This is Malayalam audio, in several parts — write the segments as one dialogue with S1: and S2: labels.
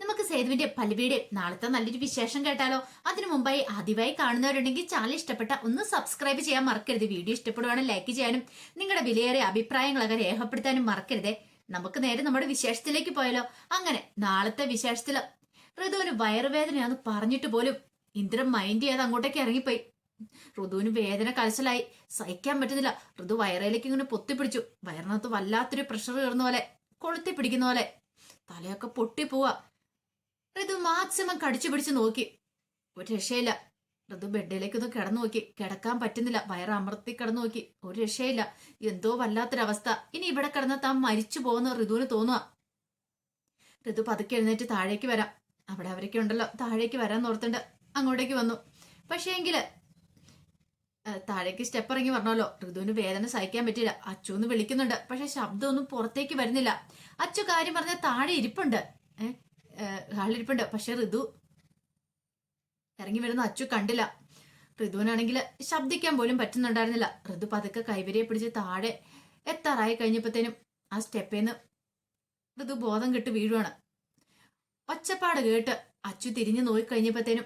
S1: നമുക്ക് സേതുവിന്റെ പല്ലവിയുടെ നാളത്തെ നല്ലൊരു വിശേഷം കേട്ടാലോ? അതിനു മുമ്പായി ആദ്യമായി കാണുന്നവരുണ്ടെങ്കിൽ ചാനൽ ഇഷ്ടപ്പെട്ട ഒന്ന് സബ്സ്ക്രൈബ് ചെയ്യാൻ മറക്കരുത്. വീഡിയോ ഇഷ്ടപ്പെടുവാണ് ലൈക്ക് ചെയ്യാനും നിങ്ങളുടെ വിലയേറിയ അഭിപ്രായങ്ങളൊക്കെ രേഖപ്പെടുത്താനും മറക്കരുതേ. നമുക്ക് നേരെ നമ്മുടെ വിശേഷത്തിലേക്ക് പോയാലോ? അങ്ങനെ നാളത്തെ വിശേഷത്തിൽ ഋതുവിന് വയറുവേദനയാന്ന് പറഞ്ഞിട്ട് പോലും ഇന്ദ്രൻ മൈൻഡ് ചെയ്യാതെ അങ്ങോട്ടേക്ക് ഇറങ്ങിപ്പോയി. ഋതുവിന് വേദന കലശലായി. സഹിക്കാൻ പറ്റുന്നില്ല. ഋതു വയറയിലേക്ക് ഇങ്ങനെ പൊത്തിപ്പിടിച്ചു. വയറിനകത്ത് വല്ലാത്തൊരു പ്രഷർ കയറുന്ന പോലെ കൊളുത്തി പിടിക്കുന്ന പോലെ. തലയൊക്കെ പൊട്ടിപ്പോവാ. ഋതു മാക്സിമം കടിച്ചു പിടിച്ച് നോക്കി. ഒരു രക്ഷയില്ല. ഋതു ബെഡിലേക്ക് ഒന്ന് കിടന്നു നോക്കി. കിടക്കാൻ പറ്റുന്നില്ല. വയറ് അമർത്തി കിടന്നു നോക്കി. ഒരു രക്ഷയില്ല. എന്തോ വല്ലാത്തൊരവസ്ഥ. ഇനി ഇവിടെ കിടന്ന താൻ മരിച്ചു പോകുന്ന ഋതുവിന് തോന്നുക ഋതു പതുക്കെ എഴുന്നേറ്റ് താഴേക്ക് വരാം. അവിടെ അവരൊക്കെ ഉണ്ടല്ലോ. താഴേക്ക് വരാൻ ഓർത്തുണ്ട്. അങ്ങോട്ടേക്ക് വന്നു. പക്ഷേ എങ്കിൽ താഴേക്ക് സ്റ്റെപ്പ് ഇറങ്ങി പറഞ്ഞല്ലോ. ഋതുവിന് വേദന സഹിക്കാൻ പറ്റില്ല അച്ചു ഒന്ന് വിളിക്കുന്നുണ്ട്. പക്ഷെ ശബ്ദമൊന്നും പുറത്തേക്ക് വരുന്നില്ല. അച്ചു കാര്യം പറഞ്ഞ താഴെ ഇരിപ്പുണ്ട്. ഏഹ് ഹാളിരിപ്പുണ്ട് പക്ഷെ ഋതു ഇറങ്ങി വരുന്ന അച്ചു കണ്ടില്ല. ഋതുവിനാണെങ്കിൽ ശബ്ദിക്കാൻ പോലും പറ്റുന്നുണ്ടായിരുന്നില്ല. ഋതു പതുക്കെ കൈവരിയെ പിടിച്ച് താഴെ എത്താറായി കഴിഞ്ഞപ്പോഴത്തേനും ആ സ്റ്റെപ്പിൽ നിന്ന് ഋതു ബോധം കെട്ട് വീഴുവാണ്. ഒച്ചപ്പാട് കേട്ട് അച്ചു തിരിഞ്ഞു നോക്കി കഴിഞ്ഞപ്പോഴത്തേനും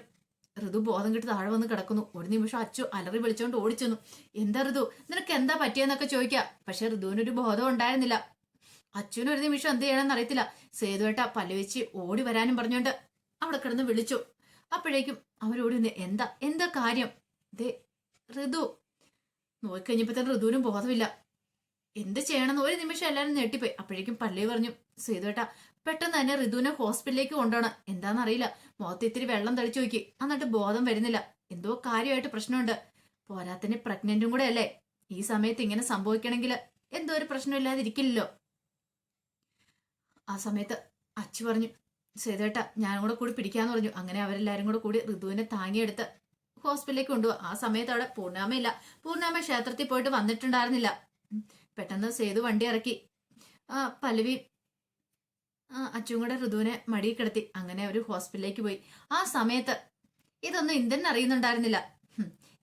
S1: ഋതു ബോധം കെട്ട് താഴെ വന്ന് കിടക്കുന്നു. ഒരു നിമിഷം അച്ചു അലറി വിളിച്ചുകൊണ്ട് ഓടിച്ചെന്നു. എന്താ ഋതു നിനക്ക് എന്താ പറ്റിയെന്നൊക്കെ ചോദിക്കാം. പക്ഷെ ഋതുവിനൊരു ബോധം ഉണ്ടായിരുന്നില്ല. അച്ഛനും ഒരു നിമിഷം എന്ത് ചെയ്യണമെന്ന് അറിയത്തില്ല. സേതുവേട്ട പല്ലുവെച്ച് ഓടി വരാനും പറഞ്ഞോണ്ട് അവിടെ കിടന്ന് വിളിച്ചു. അപ്പോഴേക്കും അവരോട് എന്താ എന്താ കാര്യം? ദേ ഋതു. നോക്കഴിഞ്ഞപ്പോ തന്നെ ഋതുവിനും ബോധമില്ല. എന്ത് ചെയ്യണമെന്ന്? ഒരു നിമിഷം എല്ലാവരും ഞെട്ടിപ്പോയി. അപ്പോഴേക്കും പല്ലവി പറഞ്ഞു സേതുവേട്ട പെട്ടെന്ന് തന്നെ ഋതുവിനെ ഹോസ്പിറ്റലിലേക്ക് കൊണ്ടുപോകണം. എന്താണെന്നറിയില്ല മുഖത്ത് ഇത്തിരി വെള്ളം തളിച്ചു നോക്കി. എന്നിട്ട് ബോധം വരുന്നില്ല. എന്തോ കാര്യമായിട്ട് പ്രശ്നമുണ്ട്. പോരാത്തിന് പ്രഗ്നന്റും കൂടെ അല്ലേ? ഈ സമയത്ത് ഇങ്ങനെ സംഭവിക്കണമെങ്കിൽ എന്തോ ഒരു പ്രശ്നമില്ലാതിരിക്കില്ലല്ലോ. ആ സമയത്ത് അച്ചു പറഞ്ഞു സേതേട്ട ഞാനും കൂടെ കൂടി പിടിക്കാന്ന് പറഞ്ഞു. അങ്ങനെ അവരെല്ലാരും കൂടെ കൂടി ഋതുവിനെ താങ്ങിയെടുത്ത് ഹോസ്പിറ്റലിലേക്ക് കൊണ്ടുപോകും ആ സമയത്ത് അവിടെ പൂർണാമയില്ല. പൂർണാമ ക്ഷേത്രത്തിൽ പോയിട്ട് വന്നിട്ടുണ്ടായിരുന്നില്ല. പെട്ടെന്ന് സേതു വണ്ടി ഇറക്കി. ആ പല്ലവി അച്ചും കൂടെ ഋതുവിനെ മടിയിൽ കിടത്തി. അങ്ങനെ അവർ ഹോസ്പിറ്റലിലേക്ക് പോയി. ആ സമയത്ത് ഇതൊന്നും ഇന്ദ്രൻ അറിയുന്നുണ്ടായിരുന്നില്ല.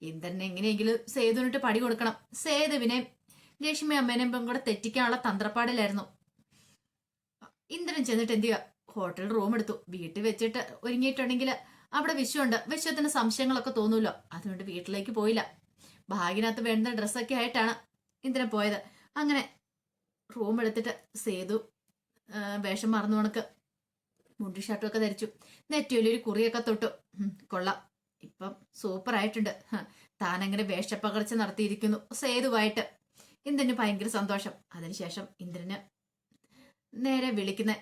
S1: ഇന്ദ്രൻ എങ്ങനെയെങ്കിലും സേതുവിനിട്ട് പടി കൊടുക്കണം. സേതുവിനെ ലക്ഷ്മി അമ്മേനെയും കൂടെ തെറ്റിക്കാനുള്ള തന്ത്രപ്പാടിലായിരുന്നു. ഇന്ദ്രൻ ചെന്നിട്ട് എന്ത് ചെയ്യുക ഹോട്ടൽ റൂം എടുത്തു. വീട്ടിൽ വെച്ചിട്ട് ഒരുങ്ങിയിട്ടുണ്ടെങ്കിൽ അവിടെ വിശ്വമുണ്ട്. വിശ്വത്തിന് സംശയങ്ങളൊക്കെ തോന്നൂല്ലോ അതുകൊണ്ട് വീട്ടിലേക്ക് പോയില്ല. ബാഗിനകത്ത് വേണ്ട ഡ്രസ്സൊക്കെ ആയിട്ടാണ് ഇന്ദ്രൻ പോയത്. അങ്ങനെ റൂം എടുത്തിട്ട് സേതു വേഷം മറന്നു കണക്ക് മുണ്ടി ഷർട്ടും ഒക്കെ ധരിച്ചു. ഒരു കുറിയൊക്കെ തൊട്ടു. കൊള്ളാം. ഇപ്പം സൂപ്പർ ആയിട്ടുണ്ട്. താനങ്ങനെ വേഷപ്പകർച്ച നടത്തിയിരിക്കുന്നു. സേതുവായിട്ട്. ഇന്ദ്രന് ഭയങ്കര സന്തോഷം. അതിനുശേഷം ഇന്ദ്രന് നേരെ വിളിക്കുന്നത്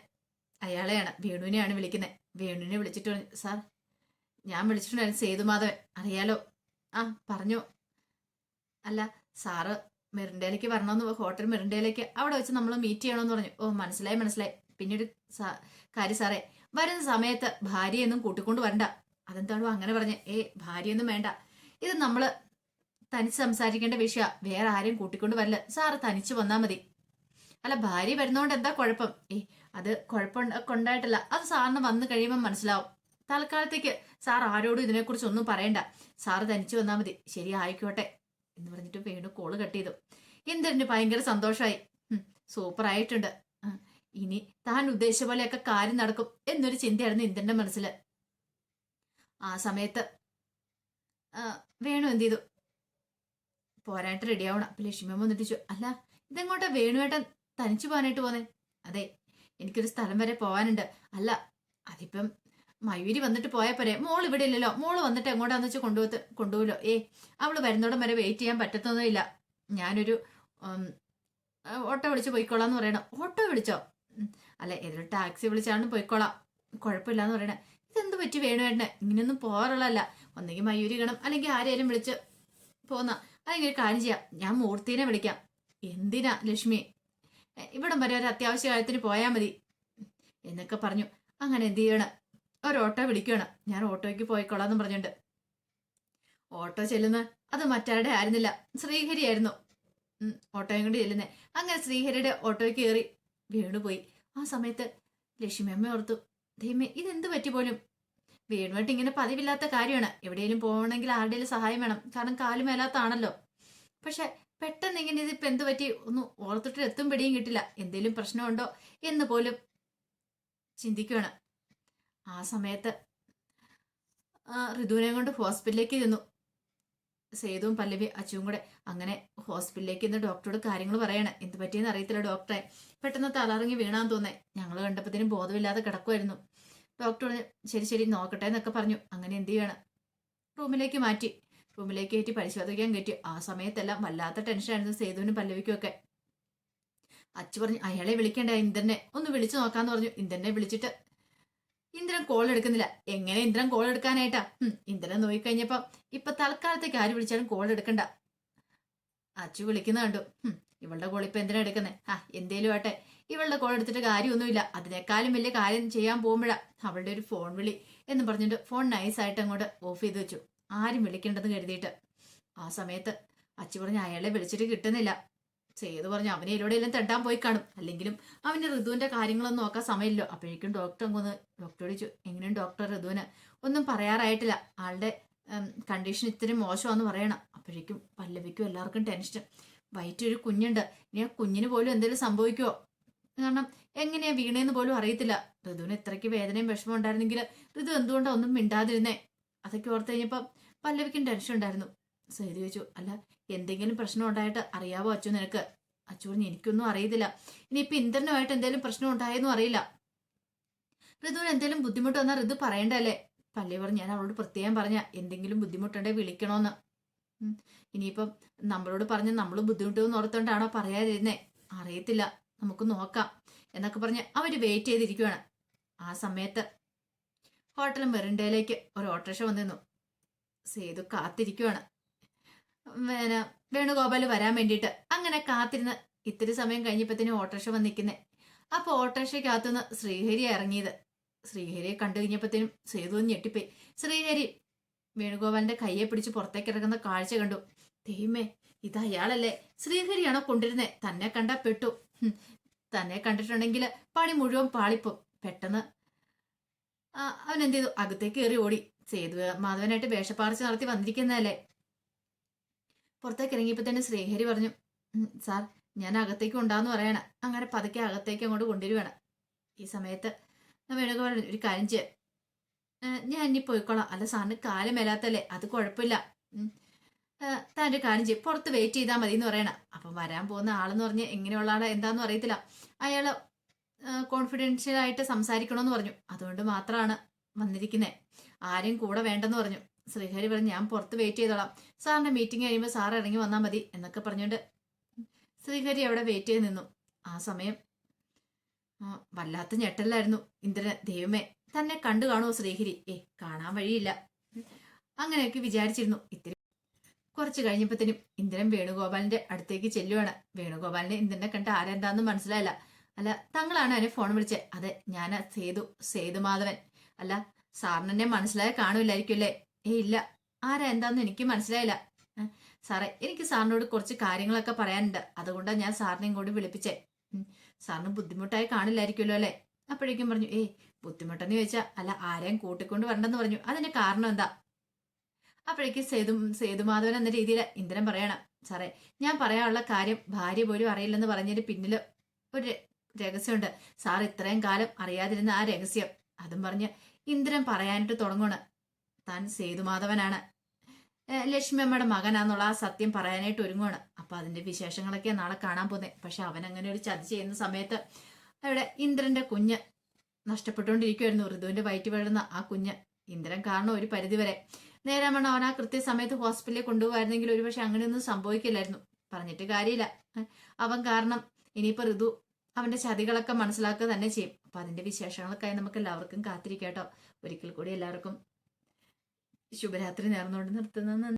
S1: അയാളെയാണ് വേണുവിനെയാണ് വിളിക്കുന്നത് വേണുവിനെ വിളിച്ചിട്ട് സാർ ഞാൻ വിളിച്ചിട്ടുണ്ടായിരുന്നു സേതുമാധവൻ അറിയാലോ? ആ പറഞ്ഞു. അല്ല സാറ് മെറിൻഡയിലേക്ക് വരണമെന്ന് ഹോട്ടൽ മെറിൻഡയിലേക്ക് അവിടെ വെച്ച് നമ്മൾ മീറ്റ് ചെയ്യണമെന്ന് പറഞ്ഞു. ഓ മനസ്സിലായി മനസ്സിലായി. പിന്നീട് കാര്യം സാറേ വരുന്ന സമയത്ത് ഭാര്യയൊന്നും കൂട്ടിക്കൊണ്ട് വരണ്ട. അതെന്താണോ അങ്ങനെ പറഞ്ഞു. ഏ ഭാര്യയൊന്നും വേണ്ട. ഇത് നമ്മൾ തനിച്ച് സംസാരിക്കേണ്ട വിഷയ. വേറെ ആരെയും കൂട്ടിക്കൊണ്ട് വരില്ല. സാറ് തനിച്ച് വന്നാൽ മതി. അല്ല ഭാര്യ വരുന്നോണ്ട് എന്താ കുഴപ്പം? ഏ അത് കുഴപ്പമുണ്ട് കൊണ്ടായിട്ടല്ല. അത് സാറിന് വന്നു കഴിയുമ്പോൾ മനസ്സിലാവും. തൽക്കാലത്തേക്ക് സാർ ആരോടും ഇതിനെക്കുറിച്ച് ഒന്നും പറയണ്ട. സാറ് തനിച്ച് വന്നാൽ മതി. ശരി ആയിക്കോട്ടെ എന്ന് പറഞ്ഞിട്ട് വേണു കോൾ കട്ട് ചെയ്തു. ഇന്ദ്രന് ഭയങ്കര സന്തോഷമായി സൂപ്പർ ആയിട്ടുണ്ട്. ഇനി താൻ ഉദ്ദേശിച്ച പോലെയൊക്കെ കാര്യം നടക്കും എന്നൊരു ചിന്തയായിരുന്നു ഇന്ദ്രന്റെ മനസ്സിൽ ആ സമയത്ത് വേണു എന്ത് ചെയ്തു? പോരായിട്ട് റെഡിയാവണം അപ്പൊ ലക്ഷ്മി അമ്മ വന്നിട്ട് അല്ല ഇതെങ്ങോട്ടാ വേണുവേട്ടൻ തനിച്ചു പോകാനായിട്ട് പോന്നെ. അതെ എനിക്കൊരു സ്ഥലം വരെ പോകാനുണ്ട് അല്ല അതിപ്പം മയൂരി വന്നിട്ട് പോയാൽ പോരെ. മോൾ ഇവിടെ ഇല്ലല്ലോ. മോൾ വന്നിട്ട് എങ്ങോട്ടാന്ന് വെച്ചാൽ കൊണ്ടുപോത്ത് കൊണ്ടുപോലോ ഏ അവൾ വരുന്നോടം വരെ വെയിറ്റ് ചെയ്യാൻ പറ്റത്തൊന്നുമില്ല ഞാനൊരു ഓട്ടോ വിളിച്ച് പോയിക്കോളാം എന്ന് പറയണം. ഓട്ടോ വിളിച്ചോ? അല്ല ഏതൊരു ടാക്സി വിളിച്ചാണ് പോയിക്കോളാം. കുഴപ്പമില്ലാന്ന് പറയണേ. ഇതെന്ത് പറ്റി വേണുവേണ്ട ഇങ്ങനെയൊന്നും പോകാറുള്ളതല്ല. ഒന്നെങ്കിൽ മയൂരി ഗണം അല്ലെങ്കിൽ ആരെയും വിളിച്ച് പോന്ന. അല്ലെങ്കിൽ കാര്യം ചെയ്യാം. ഞാൻ മൂർത്തിനെ വിളിക്കാം. എന്തിനാ ലക്ഷ്മി? ഇവിടം വരെ ഒരു അത്യാവശ്യ കാര്യത്തിന് പോയാൽ മതി. എന്നൊക്കെ പറഞ്ഞു. അങ്ങനെ എന്ത് ചെയ്യണം? ഒരു ഓട്ടോ വിളിക്കണം. ഞാൻ ഓട്ടോയ്ക്ക് പോയിക്കോളാന്ന് പറഞ്ഞിട്ടുണ്ട് ഓട്ടോ ചെല്ലുന്ന അത് മറ്റാരുടെ ആയിരുന്നില്ല. ശ്രീഹരി ആയിരുന്നു. ഓട്ടോയും കൊണ്ട് ചെല്ലുന്നത് അങ്ങനെ ശ്രീഹരിയുടെ ഓട്ടോയ്ക്ക് കയറി വീണുപോയി. ആ സമയത്ത് ലക്ഷ്മി അമ്മ ഓർത്തു. ദൈവമേ ഇതെന്ത് പറ്റി പോലും? വീണുമായിട്ട് ഇങ്ങനെ പതിവില്ലാത്ത കാര്യമാണ്. എവിടെയെങ്കിലും പോകണമെങ്കിൽ ആരുടെയും സഹായം വേണം. കാരണം കാലുമേലാത്താണല്ലോ പക്ഷെ പെട്ടെന്ന് ഇങ്ങനെ ഇതിപ്പോ എന്ത് പറ്റി? ഒന്നും ഓർത്തിട്ട് എത്തും പിടിയും കിട്ടില്ല. എന്തേലും പ്രശ്നമുണ്ടോ എന്ന് പോലും ചിന്തിക്കുകയാണ് ആ സമയത്ത് ഋതുവിനെ കൊണ്ട് ഹോസ്പിറ്റലിലേക്ക് ചെന്നു. സേതുവും പല്ലവി അച്ചുവും കൂടെ അങ്ങനെ ഹോസ്പിറ്റലിലേക്ക് ഇന്ന് ഡോക്ടറോട് കാര്യങ്ങൾ പറയണേ. എന്ത് പറ്റിയെന്ന് അറിയത്തില്ല ഡോക്ടറെ. പെട്ടെന്ന് തലറിങ്ങി വീണാൻ തോന്നേ. ഞങ്ങൾ കണ്ടപ്പോഴത്തേനും ബോധമില്ലാതെ കിടക്കുമായിരുന്നു ഡോക്ടർ ശരി ശരി നോക്കട്ടെ എന്നൊക്കെ പറഞ്ഞു. അങ്ങനെ എന്ത് ചെയ്യണം? റൂമിലേക്ക് മാറ്റി. റൂമിലേക്ക് കയറ്റി പരിശോധിക്കാൻ കയറ്റി. ആ സമയത്തെല്ലാം വല്ലാത്ത ടെൻഷനായിരുന്നു സേതുവിനും പല്ലവിക്കും ഒക്കെ അച്ചു പറഞ്ഞു അയാളെ വിളിക്കേണ്ട ഇന്ദ്രനെ. ഒന്ന് വിളിച്ചു നോക്കാന്ന് പറഞ്ഞു. ഇന്ദ്രനെ വിളിച്ചിട്ട് ഇന്ദ്രൻ കോൾ എടുക്കുന്നില്ല. എങ്ങനെ ഇന്ദ്രൻ കോൾ എടുക്കാനായിട്ടാ? ഇന്ദ്രൻ നോക്കിക്കഴിഞ്ഞപ്പോ ഇപ്പൊ തൽക്കാലത്തേക്ക് ആര് വിളിച്ചാലും കോൾ എടുക്കണ്ട. അച്ചു വിളിക്കുന്ന കണ്ടു. ഇവളുടെ കോൾ ഇപ്പൊ എന്തിനാ എടുക്കുന്നേ? ആ എന്തേലും ആട്ടെ. ഇവളുടെ കോൾ എടുത്തിട്ട് കാര്യമൊന്നുമില്ല. അതിനേക്കാളും വലിയ കാര്യം ചെയ്യാൻ പോകുമ്പോഴാ അവളുടെ ഒരു ഫോൺ വിളി എന്ന് പറഞ്ഞിട്ട് ഫോൺ നൈസായിട്ട് അങ്ങോട്ട് ഓഫ് ചെയ്ത് വെച്ചു. ആരും വിളിക്കേണ്ടെന്ന് കരുതിയിട്ട്. ആ സമയത്ത് അച്ചു പറഞ്ഞ് അയാളെ വിളിച്ചിട്ട് കിട്ടുന്നില്ല. ചെയ്തു പറഞ്ഞു അവനെ എവിടെയെല്ലാം തെണ്ടാൻ പോയി കാണും. അല്ലെങ്കിലും അവന് ഋതുവിന്റെ കാര്യങ്ങളൊന്നും നോക്കാൻ സമയമില്ലോ അപ്പോഴേക്കും ഡോക്ടർ അങ്ങൊന്ന് ഡോക്ടർ ചോദിച്ചു എങ്ങനെയും ഡോക്ടർ ഋതുവിന്? ഒന്നും പറയാറായിട്ടില്ല. ആളുടെ കണ്ടീഷൻ ഇത്തിരി മോശമാണെന്ന് പറയണം. അപ്പോഴേക്കും പല്ലവിക്കും എല്ലാവർക്കും ടെൻഷൻ വയറ്റൊരു കുഞ്ഞുണ്ട്. ഇനി ആ കുഞ്ഞിന് പോലും എന്തെങ്കിലും സംഭവിക്കുമോ കാരണം എങ്ങനെയാ വീണേന്ന് പോലും അറിയത്തില്ല. ഋതുവിന് ഇത്രയ്ക്ക് വേദനയും വിഷമം ഉണ്ടായിരുന്നെങ്കിൽ ഋതു എന്തുകൊണ്ടാണ് ഒന്നും മിണ്ടാതിരുന്നേ? അതൊക്കെ ഓർത്ത് കഴിഞ്ഞപ്പോൾ പല്ലവിക്കും ടെൻഷൻ ഉണ്ടായിരുന്നു. സേതു ചോദിച്ചു അല്ല എന്തെങ്കിലും പ്രശ്നം ഉണ്ടായിട്ട് അറിയാവോ അച്ചു നിനക്ക്? അച്ചു പറഞ്ഞു എനിക്കൊന്നും അറിയത്തില്ല. ഇനിയിപ്പോൾ ഇന്ദ്രനുമായിട്ട് എന്തെങ്കിലും പ്രശ്നം ഉണ്ടായെന്നും അറിയില്ല. ഋതുവിന് എന്തെങ്കിലും ബുദ്ധിമുട്ട് വന്നാൽ ഋതു പറയണ്ടല്ലേ പള്ളി പറഞ്ഞു ഞാൻ അവളോട് പ്രത്യേകം പറഞ്ഞ എന്തെങ്കിലും ബുദ്ധിമുട്ടുണ്ടെ വിളിക്കണോന്ന്. ഉം. ഇനിയിപ്പം നമ്മളോട് പറഞ്ഞ് നമ്മൾ ബുദ്ധിമുട്ടെന്ന് ഓർത്തോണ്ടാണോ പറയാതിരുന്നേ? അറിയത്തില്ല നമുക്ക് നോക്കാം എന്നൊക്കെ പറഞ്ഞ് അവർ വെയിറ്റ് ചെയ്തിരിക്കുവാണ്. ആ സമയത്ത് ഹോട്ടൽ മെറിൻഡയിലേക്ക് ഒരു ഓട്ടോറിക്ഷ വന്നിരുന്നു. സേതു കാത്തിരിക്കുവാണ്. പിന്നെ വേണുഗോപാൽ വരാൻ വേണ്ടിയിട്ട് അങ്ങനെ കാത്തിരുന്ന് ഇത്തിരി സമയം കഴിഞ്ഞപ്പത്തേനും ഓട്ടോറിക്ഷ വന്ന് നിൽക്കുന്നേ. അപ്പോൾ ഓട്ടോറിക്ഷയ്ക്കകത്തുനിന്ന് ശ്രീഹരി ഇറങ്ങിയത്. ശ്രീഹരിയെ കണ്ടു കഴിഞ്ഞപ്പത്തേനും സേതു ഒന്ന് ഞെട്ടിപ്പോയി. ശ്രീഹരി വേണുഗോപാലിന്റെ കയ്യെ പിടിച്ച് പുറത്തേക്ക് ഇറങ്ങുന്ന കാഴ്ച കണ്ടു. ദൈവമേ ഇത് അയാളല്ലേ ശ്രീഹരിയാണോ കൊണ്ടിരുന്നേ തന്നെ കണ്ടാ പെട്ടു. തന്നെ കണ്ടിട്ടുണ്ടെങ്കിൽ പണി മുഴുവൻ പാളിപ്പോ പെട്ടെന്ന് അവൻ എന്ത് ചെയ്തു അകത്തേക്ക് കയറി ഓടി. സേതു മാധവനായിട്ട് വേഷപ്പാർച്ച നടത്തി വന്നിരിക്കുന്നതല്ലേ? പുറത്തേക്ക് ഇറങ്ങിയപ്പോ തന്നെ ശ്രീഹരി പറഞ്ഞു "ഉം, സാർ ഞാൻ അകത്തേക്ക് ഉണ്ടാന്ന് പറയണ. അങ്ങനെ പതുക്കെ അകത്തേക്ക് അങ്ങോട്ട് കൊണ്ടുവരുവാണ്. ഈ സമയത്ത് വേണുക പറഞ്ഞു ഒരു കാര്യം ചെയ്യ. ഞാൻ ഇനി പോയിക്കോളാം. അല്ല സാറിന് കാലം മേലാത്തല്ലേ? അത് കുഴപ്പമില്ല. താന്റെ കാര്യം ചെയ്യും. പുറത്ത് വെയിറ്റ് ചെയ്താൽ മതി എന്ന് പറയണ. അപ്പം വരാൻ പോകുന്ന ആളെന്ന് പറഞ്ഞ് എങ്ങനെയുള്ള ആളെ എന്താന്ന് അറിയത്തില്ല. അയാൾ കോൺഫിഡൻഷ്യൽ ആയിട്ട് സംസാരിക്കണമെന്ന് പറഞ്ഞു. അതുകൊണ്ട് മാത്രമാണ് വന്നിരിക്കുന്നത് ആരും കൂടെ വേണ്ടെന്ന് പറഞ്ഞു. ശ്രീഹരി പറഞ്ഞു ഞാൻ പുറത്ത് വെയിറ്റ് ചെയ്തോളാം. സാറിന്റെ മീറ്റിംഗ് കഴിയുമ്പോൾ സാർ ഇറങ്ങി വന്നാൽ മതി എന്നൊക്കെ പറഞ്ഞുകൊണ്ട് ശ്രീഹരി അവിടെ വെയിറ്റ് ചെയ്ത് നിന്നു. ആ സമയം വല്ലാത്ത ഞെട്ടലായിരുന്നു ഇന്ദ്രൻ ദൈവമേ തന്നെ കണ്ടു കാണുമോ ശ്രീഹരി? ഏ കാണാൻ വഴിയില്ല. അങ്ങനെയൊക്കെ വിചാരിച്ചിരുന്നു. ഇത്തിരി കുറച്ച് കഴിഞ്ഞപ്പോഴത്തേനും ഇന്ദ്രൻ വേണുഗോപാലിന്റെ അടുത്തേക്ക് ചെല്ലുവാണ്. വേണുഗോപാലിനെ ഇന്ദ്രനെ കണ്ട് ആരെന്താന്ന് മനസ്സിലായില്ല. അല്ല തങ്ങളാണ് എന്നെ ഫോൺ വിളിച്ചത് അതെ ഞാൻ സേതു മാധവൻ അല്ല സാറിന് എന്നെ മനസ്സിലായ കാണൂലായിരിക്കും അല്ലേ ഏ ഇല്ല. ആരാ എന്താന്ന് എനിക്ക് മനസ്സിലായില്ല. സാറേ എനിക്ക് സാറിനോട് കുറച്ച് കാര്യങ്ങളൊക്കെ പറയാനുണ്ട്. അതുകൊണ്ടാണ് ഞാൻ സാറിനെയും കൂടി വിളിപ്പിച്ചേ. സാറിന് ബുദ്ധിമുട്ടായി കാണില്ലായിരിക്കുമല്ലോ അല്ലേ? അപ്പോഴേക്കും പറഞ്ഞു ഏയ് ബുദ്ധിമുട്ടെന്ന് ചോദിച്ചാൽ അല്ല ആരെയും കൂട്ടിക്കൊണ്ട് വരണ്ടെന്ന് പറഞ്ഞു. അതിന്റെ കാരണം എന്താ? അപ്പോഴേക്കും സേതു സേതുമാധവൻ എന്ന രീതിയിൽ ഇന്ദ്രൻ പറയണം സാറേ ഞാൻ പറയാനുള്ള കാര്യം ഭാര്യ പോലും അറിയില്ലെന്ന് പറഞ്ഞതിന് പിന്നിൽ ഒരു രഹസ്യമുണ്ട്. സാർ ഇത്രയും കാലം അറിയാതിരുന്ന ആ രഹസ്യം. അതും പറഞ്ഞ് ഇന്ദ്രൻ പറയാനായിട്ട് തുടങ്ങുകയാണ് താൻ സേതുമാധവനാണ്. ഏഹ് ലക്ഷ്മി അമ്മയുടെ മകനാന്നുള്ള ആ സത്യം പറയാനായിട്ട് ഒരുങ്ങുവാണ്. അപ്പൊ അതിന്റെ വിശേഷങ്ങളൊക്കെ നാളെ കാണാൻ പോകുന്നത് പക്ഷെ അവൻ അങ്ങനെ ഒരു ചതി ചെയ്യുന്ന സമയത്ത് അവിടെ ഇന്ദ്രന്റെ കുഞ്ഞ് നഷ്ടപ്പെട്ടുകൊണ്ടിരിക്കുമായിരുന്നു ഋതുവിന്റെ വയറ്റ് വീഴുന്ന ആ കുഞ്ഞ് ഇന്ദ്രൻ കാരണം ഒരു പരിധിവരെ. നേരാമണ്ണം അവൻ ആ കൃത്യസമയത്ത് ഹോസ്പിറ്റലിൽ കൊണ്ടുപോകായിരുന്നെങ്കിൽ ഒരുപക്ഷെ അങ്ങനെയൊന്നും സംഭവിക്കില്ലായിരുന്നു. പറഞ്ഞിട്ട് കാര്യമില്ല. അവൻ കാരണം ഇനിയിപ്പോ ഋതു അവന്റെ ചതികളൊക്കെ മനസ്സിലാക്കുക തന്നെ ചെയ്യും. അപ്പൊ അതിന്റെ വിശേഷങ്ങളൊക്കെ നമുക്ക് എല്ലാവർക്കും കാത്തിരിക്കാട്ടോ ഒരിക്കൽ കൂടി എല്ലാവർക്കും ശുഭരാത്രി നേർന്നുകൊണ്ട് നിർത്തുന്നു.